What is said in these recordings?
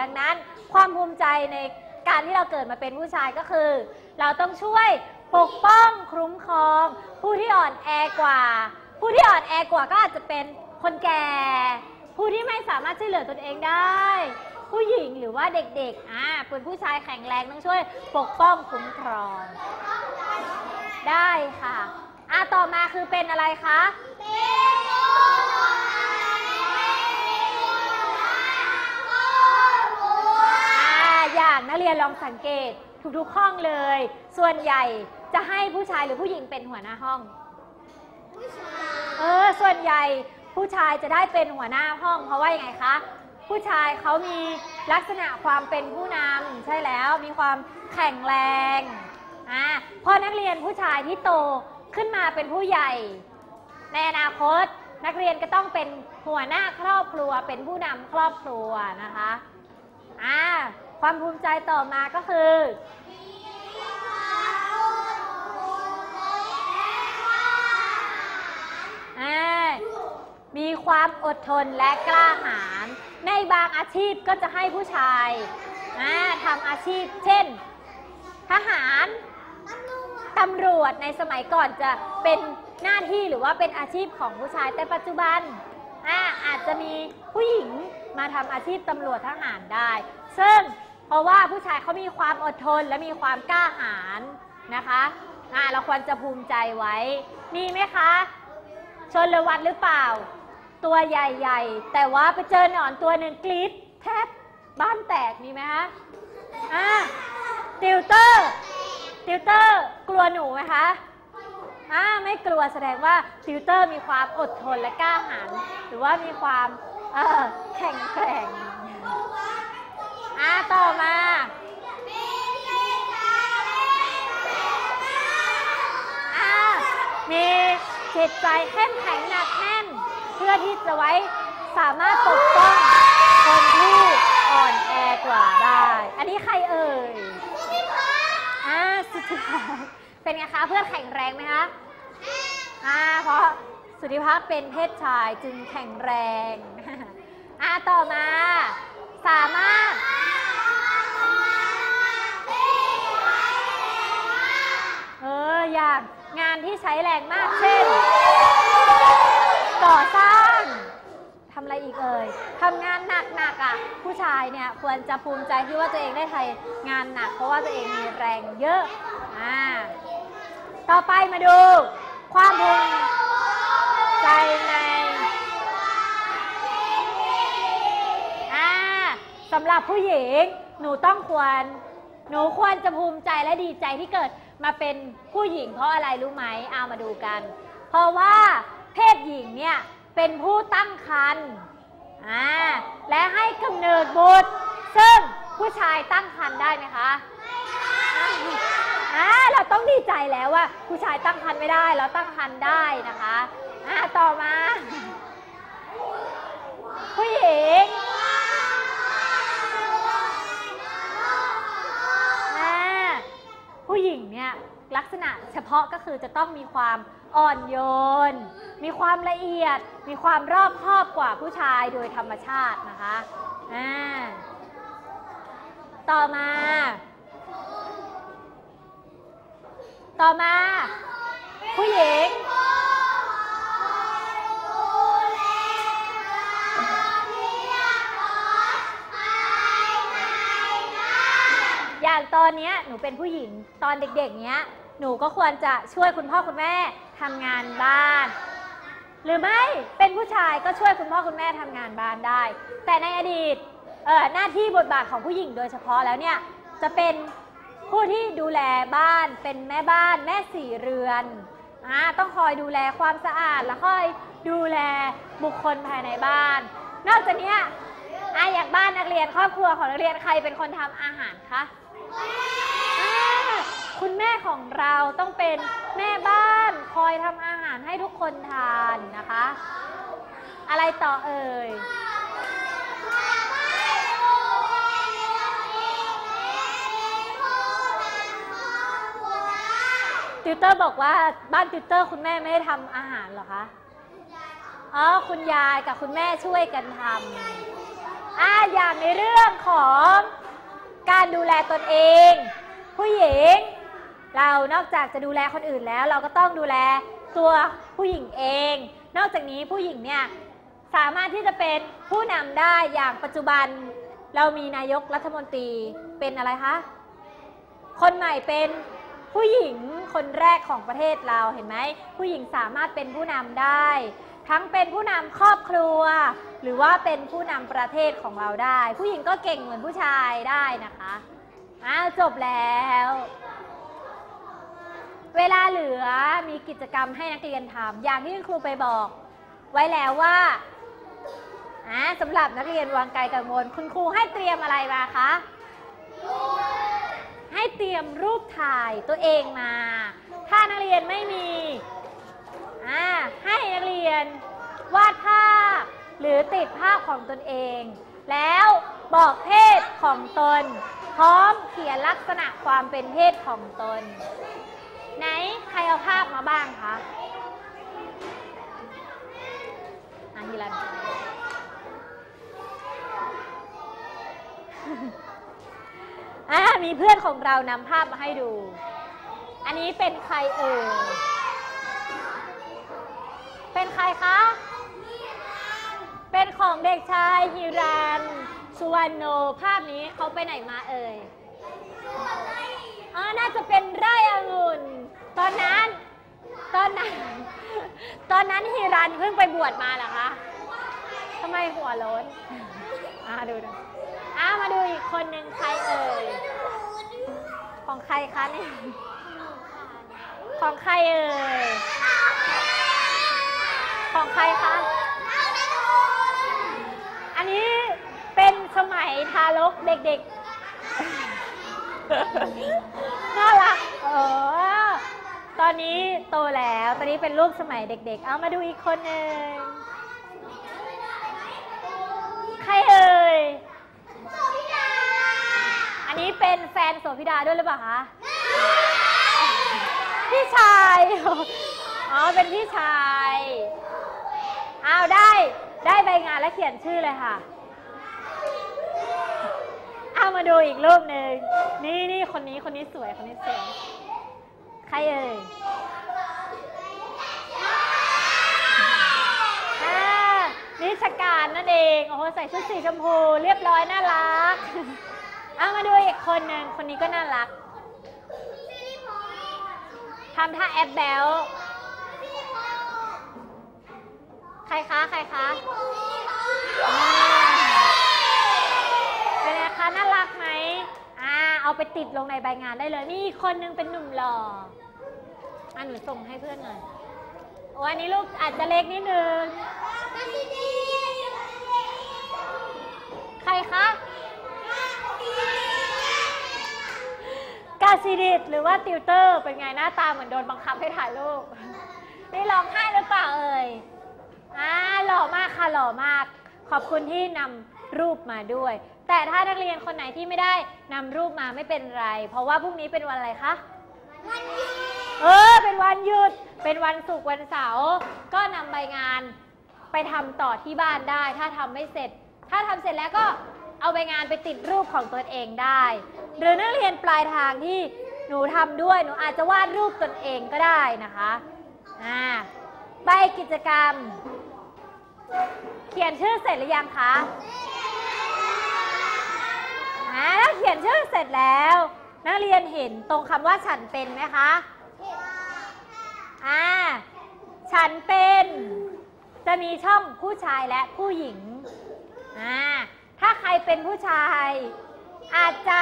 ดังนั้น ความภูมิใจในการที่เราเกิดมาเป็นผู้ชายก็คือ เราต้องช่วยปกป้องคุ้มครอง ผู้ที่อ่อนแอกว่า ผู้ที่อ่อนแอกว่าก็อาจจะเป็นคนแก่ ผู้ที่ไม่สามารถช่วยเหลือตนเองได้ ผู้หญิงหรือว่าเด็กๆอ่าเป็นผู้ชายแข็งแรงต้องช่วยปกป้องคุ้มครอง ได้ค่ะอ่าต่อมาคือเป็นอะไรคะ อย่างนักเรียนลองสังเกตทุกๆห้องเลย ส่วนใหญ่จะให้ผู้ชายหรือผู้หญิงเป็นหัวหน้าห้อง ผู้ชาย เออ ส่วนใหญ่ผู้ชายจะได้เป็นหัวหน้าห้อง เพราะว่ายังไงคะ ผู้ชายเขามีลักษณะความเป็นผู้นำใช่แล้ว มีความแข็งแรง อ่าพอนักเรียนผู้ชายที่โตขึ้นมาเป็นผู้ใหญ่ ในอนาคตนักเรียนก็ต้องเป็นหัวหน้าครอบครัว เป็นผู้นำครอบครัวนะคะ อ่า ความภูมิใจต่อมาก็คืออ่ามีความอดทนและกล้าหาญ ในบางอาชีพก็จะให้ผู้ชายอ่าทำอาชีพ เช่น ทหารตำรวจในสมัยก่อนจะเป็นหน้าที่หรือว่าเป็นอาชีพของผู้ชายแต่ปัจจุบัน อ่าอาจจะมีผู้หญิงมาทำอาชีพตำรวจทหารได้ ซึ่งเพราะว่าผู้ชายเขามีความอดทนและมีความกล้าหาญนะคะอ่าเราควรจะภูมิใจไว้ มีไหมคะ ชนละวันหรือเปล่า ตัวใหญ่ๆ แต่ว่าไปเจอหนอนตัวหนึ่งกรีดแทบบ้านแตกมีไหมคะอ่าติวเตอร์ ติวเตอร์ กลัวหนูไหมคะ อ่าไม่กลัวแสดงว่าติวเตอร์มีความอดทนและกล้าหาญหรือว่ามีความเออแข็งแกร่งอ่าต่อมาอ่ามีจิตใจเข้มแข็งหนักแน่น เพื่อที่จะไว้สามารถปกป้องคนที่อ่อนแอกว่าได้ อันนี้ใครเอ่ยอ่าสุธิภาพเป็นไงคะ เพื่อนแข็งแรงไหมคะ อ่าเพราะสุธิภาพเป็นเพศชายจึงแข็งแรงอ่าต่อมา สามารถเอออย่างงานที่ใช้แรงมากเช่น ก่อสร้างทำอะไรอีกเอ่ยทำงานหนักๆอะผู้ชายเนี่ยควรจะภูมิใจที่ว่าตัวเองได้ทำงานหนัก เพราะว่าตัวเองมีแรงเยอะอ่าต่อไปมาดู ความภูมิใจในอ่าสำหรับผู้หญิงหนูต้องควร หนูควรจะภูมิใจและดีใจที่เกิดมาเป็นผู้หญิงเพราะอะไรรู้ไหมเอามาดูกัน เพราะว่าเพศหญิงเนี่ยเป็นผู้ตั้งครรภ์อ่าและให้กำเนิดบุตร ซึ่งผู้ชายตั้งครรภ์ได้ไหมคะไม่ได้ อ่าเราต้องดีใจแล้วว่าผู้ชายตั้งครรภ์ไม่ได้เราตั้งครรภ์ได้นะคะอ่าต่อมา ผู้หญิงอ่าผู้หญิงเนี่ยลักษณะเฉพาะก็คือจะต้องมีความอ่อนโยน มีความละเอียด มีความรอบคอบกว่าผู้ชายโดยธรรมชาตินะคะ อ่า ต่อมา ต่อมา ผู้หญิงอย่างตอนนี้หนูเป็นผู้หญิงตอนเด็กๆเนี้ย หนูก็ควรจะช่วยคุณพ่อคุณแม่ทำงานบ้าน หรือไม่เป็นผู้ชายก็ช่วยคุณพ่อคุณแม่ทำงานบ้านได้ แต่ในอดีตเอ่อหน้าที่บทบาทของผู้หญิงโดยเฉพาะแล้วเนี่ยจะเป็น ผู้ที่ดูแลบ้านเป็นแม่บ้านแม่สี่เรือนอ่าต้องคอยดูแลความสะอาดแล้วคอยดูแลบุคคลภายในบ้าน นอกจากนี้อะอย่างบ้านนักเรียนครอบครัวของนักเรียนใครเป็นคนทำอาหารคะคุณแม่ของเราต้องเป็นแม่บ้านคอยทำอาหารให้ทุกคนทานนะคะ อะไรต่อเอ่ย ติวเตอร์บอกว่าบ้านติวเตอร์คุณแม่ไม่ได้ทำอาหารเหรอคะอ๋อคุณยายกับคุณแม่ช่วยกันทำอ่าอย่างในเรื่องของการดูแลตนเอง ผู้หญิง เรานอกจากจะดูแลคนอื่นแล้ว เราก็ต้องดูแลตัวผู้หญิงเอง นอกจากนี้ผู้หญิงเนี่ยสามารถที่จะเป็นผู้นำได้อย่างปัจจุบัน เรามีนายกรัฐมนตรีเป็นอะไรคะ คนใหม่เป็น ผู้หญิงคนแรกของประเทศเราเห็นไหม ผู้หญิงสามารถเป็นผู้นำได้ ทั้งเป็นผู้นำครอบครัว หรือว่าเป็นผู้นำประเทศของเราได้ ผู้หญิงก็เก่งเหมือนผู้ชายได้นะคะอ้าวจบแล้ว เวลาเหลือมีกิจกรรมให้นักเรียนทำอย่างที่ครูไปบอก ไว้แล้วว่าอ่าสำหรับนักเรียนวางไกลกังวลคุณครูให้เตรียมอะไรมาคะ ให้เตรียมรูปถ่ายตัวเองมา ถ้านักเรียนไม่มีอ่าให้นักเรียนวาดภาพ หรือติดภาพของตนเอง แล้วบอกเพศของตน พร้อมเขียนลักษณะความเป็นเพศของตน ไหนใครเอาภาพมาบ้างคะอะทีละ อ่ามีเพื่อนของเรานำภาพมาให้ดู อันนี้เป็นใครเอ่ยเป็นใครคะ เป็นของเด็กชายฮิรันสุวรรณโนภาพนี้เขาไปไหนมาเอ่ยอ๋อน่าจะเป็นไร่องุ่น ตอนนั้น ตอนนั้น ตอนนั้นฮิรันเพิ่งไปบวชมาเหรอคะทำไมหัวโล้นอ่าดูดู คนหนึ่งใครเอ่ย ของใครคะเนี่ย ของใครเอ่ย ของใครคะ อันนี้เป็นสมัยทารกเด็กๆ น่ารัก เออ ตอนนี้โตแล้ว ตอนนี้เป็นรูปสมัยเด็ก ๆ เอามาดูอีกคนหนึ่ง ใครเอ่ย นนี้เป็นแฟนโสพิดาด้วยหรือเปล่าคะพี่ชาย อ๋อ เป็นพี่ชายอ้าวได้ ได้ใบงานและเขียนชื่อเลยค่ะ เอามาดูอีกรูปหนึ่ง นี่นี่คนนี้คนนี้สวยคนนี้สวย ใครเอ่ยอ่านิชการนั่นเอง โอ้โห ใส่ชุดสีชมพู เรียบร้อย น่ารัก เอามาดูอีกคนหนึ่งคนนี้ก็น่ารักทำท่าแอปแบลใครคะใครคะเป็นไงคะน่ารักไหมอ่าเอาไปติดลงในใบงานได้เลย นี่คนนึงเป็นหนุ่มหล่ออะหนูส่งให้เพื่อนหน่อยโอ้อันนี้ลูกอาจจะเล็กนิดนึง ใครคะ กาซิดิตหรือว่าติวเตอร์ เป็นไงหน้าตาเหมือนโดนบังคับให้ถ่ายรูปนี่ร้องไห้หรือเปล่าเอ่ยอ่าหล่อมากค่ะหล่อมาก ขอบคุณที่นำรูปมาด้วย แต่ถ้านักเรียนคนไหนที่ไม่ได้นำรูปมาไม่เป็นไร เพราะว่าพรุ่งนี้เป็นวันอะไรคะเออ เป็นวันหยุด เป็นวันศุกร์วันเสาร์ก็นำใบงานไปทำต่อที่บ้านได้ ถ้าทำไม่เสร็จ ถ้าทำเสร็จแล้วก็เอาใบงานไปติดรูปของตนเองได้ หรือนักเรียนปลายทางที่หนูทำด้วย หนูอาจจะวาดรูปตนเองก็ได้นะคะอ่าใบกิจกรรม เขียนชื่อเสร็จหรือยังคะอ่าถ้าเขียนชื่อเสร็จแล้ว นักเรียนเห็นตรงคำว่าฉันเป็นไหมคะอ่าฉันเป็น จะมีช่องผู้ชายและผู้หญิงอ่าถ้าใครเป็นผู้ชาย อาจจะ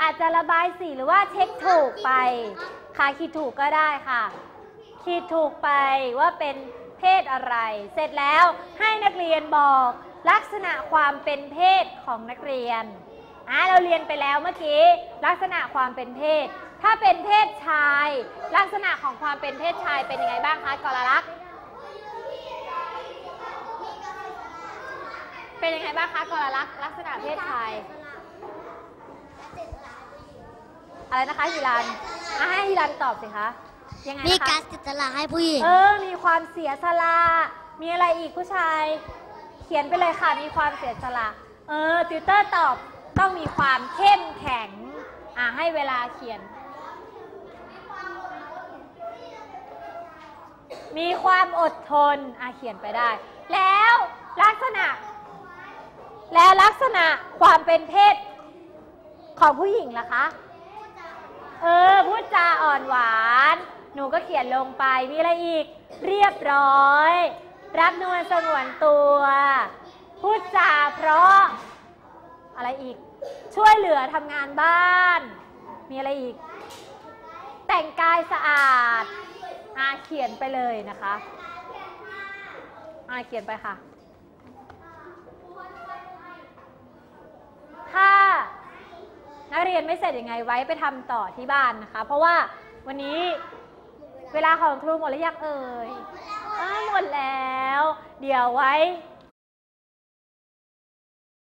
อาจจะระบายสีหรือว่าเช็คถูกไป ค่ะคิดถูกก็ได้ค่ะคิดถูกไปว่าเป็นเพศอะไร เสร็จแล้วให้นักเรียนบอกลักษณะความเป็นเพศของนักเรียนอ่าเราเรียนไปแล้วเมื่อกี้ลักษณะความเป็นเพศ ถ้าเป็นเพศชาย ลักษณะของความเป็นเพศชายเป็นยังไงบ้างคะกรลักษ์เป็นยังไงบ้างคะกรลักษ์ลักษณะเพศชาย อะไรนะคะฮิรันอะให้ฮิรันตอบสิคะยังไงมีนะคะการจิตลาให้ผู้หญิงเออ มีความเสียสละมีอะไรอีกผู้ชาย เขียนไปเลยค่ะมีความเสียสละเออติวเตอร์ตอบต้องมีความเข้มแข็งอะให้เวลาเขียน มีความอดทนอะเขียนไปได้ แล้วลักษณะ แล้วลักษณะความเป็นเพศของผู้หญิงล่ะคะ เออพูดจาอ่อนหวาน หนูก็เขียนลงไปมีอะไรอีก เรียบร้อย รักนวลสงวนตัว พูดจาเพราะ อะไรอีก ช่วยเหลือทำงานบ้าน มีอะไรอีก แต่งกายสะอาดอาเขียนไปเลยนะคะอาเขียนไปค่ะ ถ้า นักเรียนไม่เสร็จยังไงไว้ไปทำต่อที่บ้านนะคะ เพราะว่าวันนี้เวลาของครูหมดแล้วยังเอ่ยอ้าวหมดแล้ว เดี๋ยวไว้